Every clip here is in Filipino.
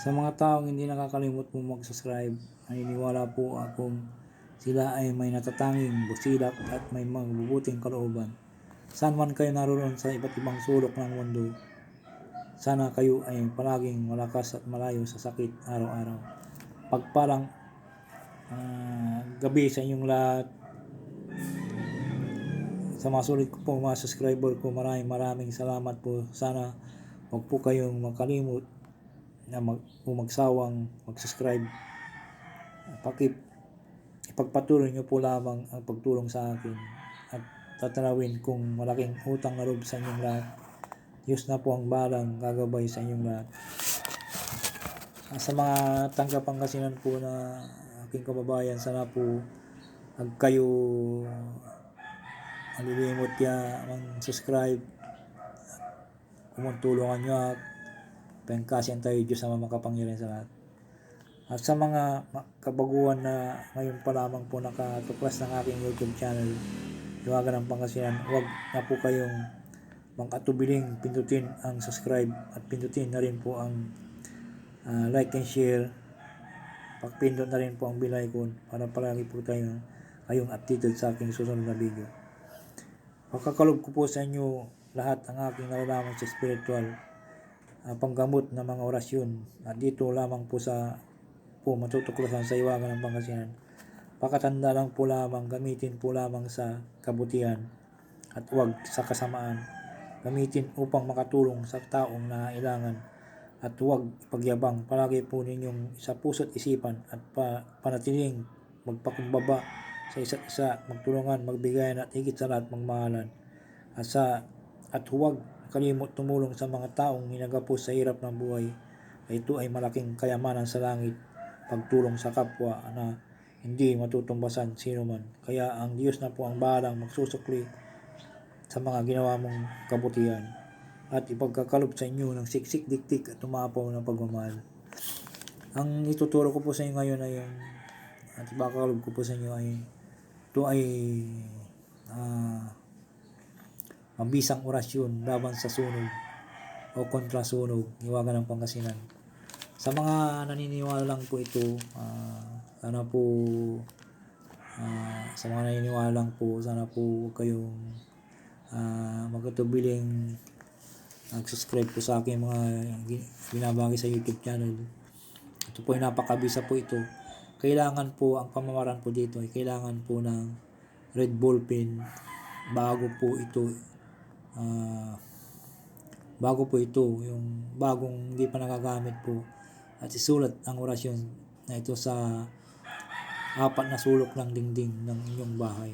Sa mga taong hindi nakakalimot po mag-subscribe, naniniwala po akong sila ay may natatanging busilak at may mabubuting kalooban. Saan man kayo naroon sa iba't ibang sulok ng mundo, sana kayo ay palaging malakas at malayo sa sakit araw-araw. Pagpalang ah, gabi sa inyong lahat. Sa mga sulit po mga subscriber ko, maraming maraming salamat po. Sana huwag po kayong makalimot na mag, umagsawang mag-subscribe. Pakip, ipagpatuloy nyo po lamang ang pagtulong sa akin at tatanawin kung malaking utang na loob sa inyong lahat. Diyos na po ang balang gagabay sa inyong lahat. Ah, Sa mga tanggapangasinan po na aking kababayan, sana po huwag kayo alilimot ya mag-subscribe kumutulungan nyo at pangkasyan tayo Diyos na makapangyarihan sa lahat. At sa mga kabaguhan na ngayon pa lamang po nakatuklas ng aking YouTube channel, Luwagan ng Pangasinan, huwag na po kayong magkatubiling pindutin ang subscribe at pindutin na rin po ang ah, like and share. Pagpindot na rin po ang bell icon para palagi po tayo kayong updated sa aking susunod na video. Pagkakalob ko po sa inyo lahat ang aking nalalaman sa spiritual uh, panggamot ng mga orasyon at dito lamang po sa po matutuklasan sa iwagan ng Pangasinan. Pakatanda lang po lamang gamitin po lamang sa kabutihan at huwag sa kasamaan. Gamitin upang makatulong sa taong nangailangan at huwag pagyabang. Palagi po ninyong sa puso't isipan at pa, panatiling magpakumbaba sa isa't isa, magtulungan, magbigayan at higit sa lahat magmahalan. At sa at huwag kalimot tumulong sa mga taong minagapos sa hirap ng buhay. Ito ay malaking kayamanan sa langit, pagtulong sa kapwa na hindi matutumbasan sino man. Kaya ang Diyos na po ang bahalang magsusukli sa mga ginawa mong kabutihan at ipagkakalob sa inyo ng siksik diktik at tumapaw ng pagmamahal. Ang ituturo ko po sa inyo ngayon ay yung at ipagkakalob ko po sa inyo ay ito ay ah, mabisang orasyon laban sa sunog o kontra sunog, iwagan ng Pangasinan. Sa mga naniniwala lang po ito, ah, sana po ah, sa mga naniniwala lang po, sana po huwag kayong uh, magkatubiling nag-subscribe po sa aking mga gi- binabagi sa YouTube channel. Ito po ay napakabisa po ito. Kailangan po, ang pamamaraan po dito ay kailangan po ng red ball pen bago po ito ah, bago po ito yung bagong hindi pa nagagamit po at isulat ang orasyon na ito sa apat na sulok ng dingding ng inyong bahay.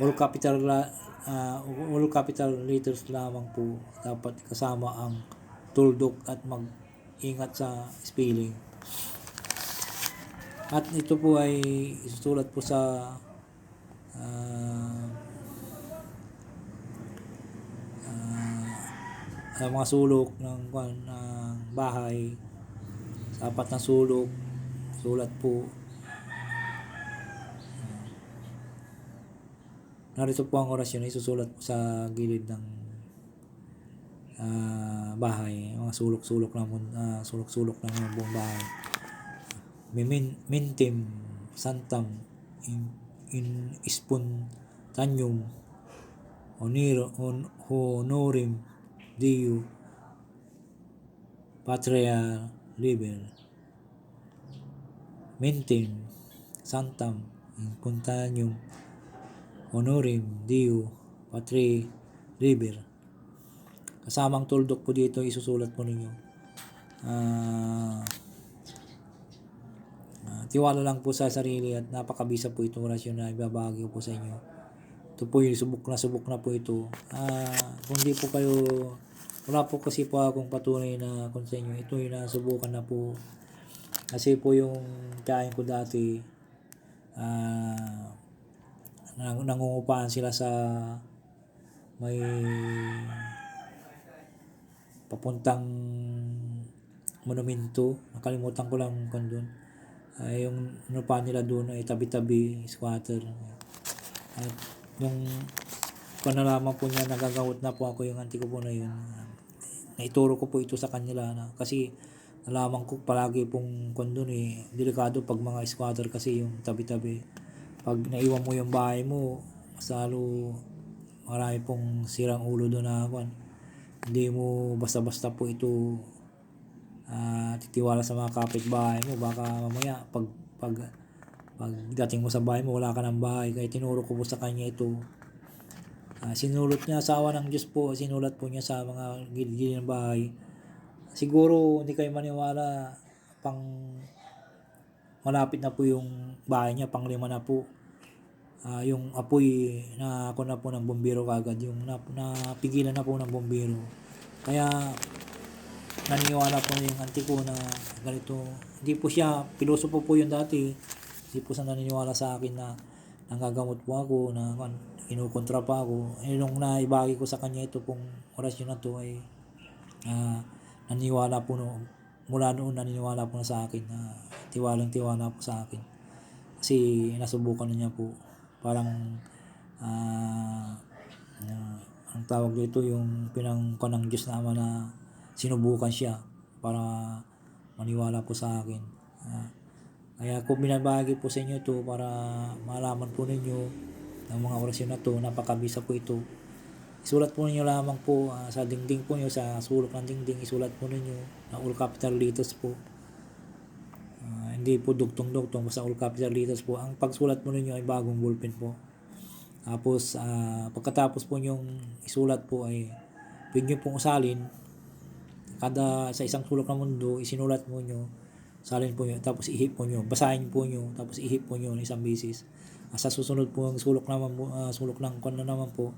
All capital ah, all capital letters lamang po dapat kasama ang tuldok at mag ingat sa spelling. At ito po ay isusulat po sa ah, sa mga sulok ng, ng bahay. Sa apat na sulok sulat po. Narito po ang orasyon isusulat po sa gilid ng ah, bahay. Mga sulok-sulok ng ah, sulok-sulok ng buong bahay. Mimin, mintim santam in, in spontaneum honiro on, honorim diu patria liber mintim santam in spontaneum honorim diu patri liber kasamang tuldok po dito isusulat po ninyo ah Ah, tiwala lang po sa sarili at napakabisa po itong orasyon na ibabahagi po sa inyo. Ito po yung subok na subok na po ito. Ah, kung di po kayo, wala po kasi po akong patunay na kung sa inyo. Ito yung nasubukan na po. Kasi po yung kain ko dati, ah, nang, nangungupahan sila sa may papuntang monumento. Nakalimutan ko lang kung doon ay yung pa nila doon ay tabi-tabi squatter at nung kung nalaman po niya nagagamot na po ako yung auntie ko po na yun naituro ko po ito sa kanila na kasi nalaman ko palagi pong kung doon eh, delikado pag mga squatter kasi yung tabi-tabi. Pag naiwan mo yung bahay mo, mas lalo marami pong sirang ulo doon na kwan. Hindi mo basta-basta po ito ah, titiwala sa mga kapitbahay mo. Baka mamaya pag, pag, pag dating mo sa bahay mo, wala ka ng bahay. Kaya tinuro ko po sa kanya ito. Ah, sinulot niya sa awa ng Diyos po, sinulat po niya sa mga gilid-gilid ng bahay. Siguro hindi kayo maniwala pang malapit na po yung bahay niya, pang lima na po. Ah, yung apoy na ako na po ng bombero kagad, yung na, napigilan na po ng bombero. Kaya naniniwala po yung auntie ko na ganito. Hindi po siya, piloso po po yun dati. Hindi po siya naniniwala sa akin na nanggagamot po ako, na kinukontra pa ako. Eh, nung naibagi ko sa kanya ito pong orasyon na to ay ah, naniniwala po no, mula noon naniniwala po na sa akin na tiwalang tiwala po sa akin. Kasi nasubukan na niya po. Parang ah ah, ang tawag dito yung pinangko ng Diyos na Ama na sinubukan siya para maniwala po sa akin. Ah, kaya kung binabagi po sa inyo ito para malaman po ninyo ang mga orasyon na to, napakabisa po ito. Isulat po ninyo lamang po ah, sa dingding po nyo, sa sulok ng dingding, isulat po ninyo na all capital letters po. Ah, hindi po dugtong-dugtong, basta all capital letters po. Ang pagsulat mo ninyo ay bagong ballpen po. Tapos, ah, pagkatapos po yung isulat po ay pwede nyo pong usalin. Kada sa isang sulok ng mundo, isinulat mo nyo, salin po nyo, tapos ihip po nyo, basahin po nyo, tapos ihip po nyo ng isang bisis. Ah, sa susunod po ang sulok naman po, ah, sulok ng kwan na naman po,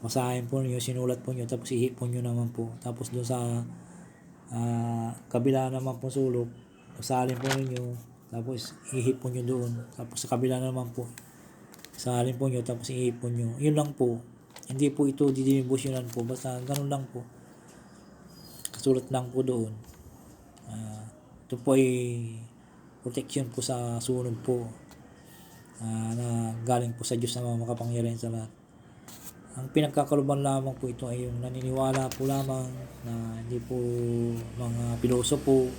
basahin po nyo, sinulat po nyo, tapos ihip po nyo naman po. Tapos doon sa ah, kabila naman po sulok, basahin po nyo, tapos ihip po nyo doon. Tapos sa kabila naman po, Sahalin po nyo, tapos ihip po nyo. Yun lang po. Hindi po ito didimibusyonan po. Basta ganun lang po. Kasulat lang po doon. Ah, ito po ay protection po sa sunog po. ah, na galing po sa Diyos na makapangyarihan sa lahat. Ang pinagkakaluban lamang po ito ay yung naniniwala po lamang na hindi po mga piloso po.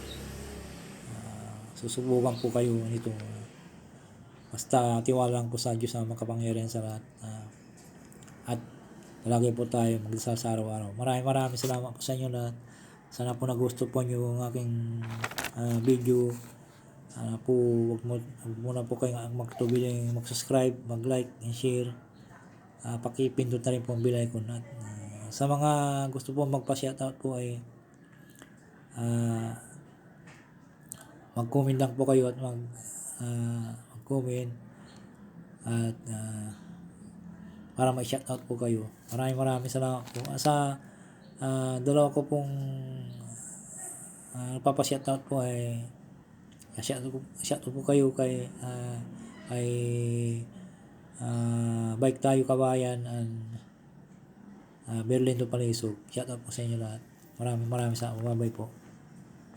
Ah, susubukan po kayo nito. Basta tiwala lang po sa Diyos na makapangyarihan sa lahat. Ah, at palagi po tayo magdasal sa araw-araw. Maraming maraming salamat po sa inyo lahat. Sana po nagusto po nyo ang aking ah, video. Sana po wag mo wag muna po kayo magtubiling mag-subscribe, mag-like and share. Ah, pakipindot na rin po ang bell icon at ah, sa mga gusto po magpa-shoutout po ay ah, mag-comment lang po kayo at mag ah, mag-comment at ah, para may shoutout po kayo. Maraming maraming salamat po. Sa ah, dalawa ko pong uh, nagpapa-shoutout po ay shoutout po, shoutout po kayo kay ah, kay ah, Bike Tayo Kabayan and uh, Berlin to Palisog. Shoutout po sa inyo lahat. Maraming maraming salamat. Bye-bye po.